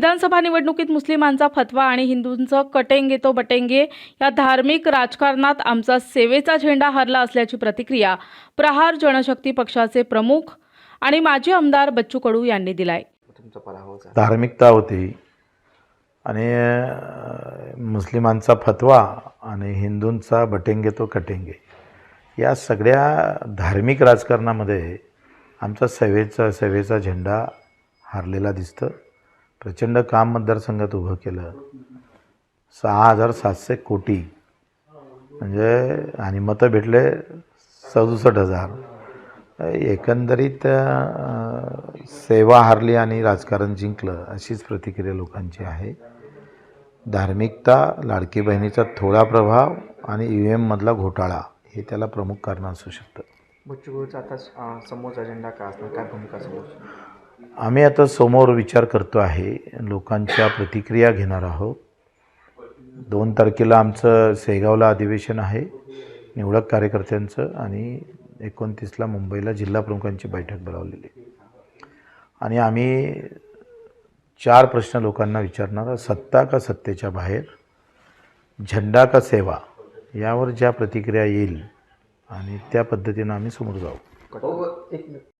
विधानसभा निवडणुकीत मुस्लिमांचा फतवा आणि हिंदूंचं कटेंगे तो बटेंगे या धार्मिक राजकारणात आमचा सेवेचा झेंडा हरला असल्याची प्रतिक्रिया प्रहार जनशक्ती पक्षाचे प्रमुख आणि माजी आमदार बच्चू कडू यांनी दिलाय. धार्मिकता होती आणि मुस्लिमांचा फतवा आणि हिंदूंचा बटेंगे तो कटेंगे. या सगळ्या धार्मिक राजकारणामध्ये आमचा सेवेचा सेवेचा झेंडा हारलेला दिसतं. प्रचंड काम मतदारसंघात उभं केलं. सहा हजार सातशे कोटी. म्हणजे आणि मतं भेटले सदुसष्ट हजार. एकंदरीत सेवा हारली आणि राजकारण जिंकलं अशीच प्रतिक्रिया लोकांची आहे. धार्मिकता लाडकी बहिणीचा थोडा प्रभाव आणि यू एममधला घोटाळा हे त्याला प्रमुख कारण असू शकतं. बच्चूभाऊचा आता समोरचा अजेंडा काय असणार? काय भूमिका समोर आम्ही आता समोर विचार करतो आहे लोकांच्या प्रतिक्रिया घेणार आहोत. दोन तारखेला आमचं सेगावला अधिवेशन आहे निवडक कार्यकर्त्यांचं आणि एकोणतीसला मुंबईला जिल्हा प्रमुखांची बैठक बोलावलेली. आणि आम्ही चार प्रश्न लोकांना विचारणार सत्ता का सत्तेच्या बाहेर? झेंडा का सेवा? यावर ज्या प्रतिक्रिया येईल आणि त्या पद्धतीनं आम्ही समोर जाऊ. हो, हो, एक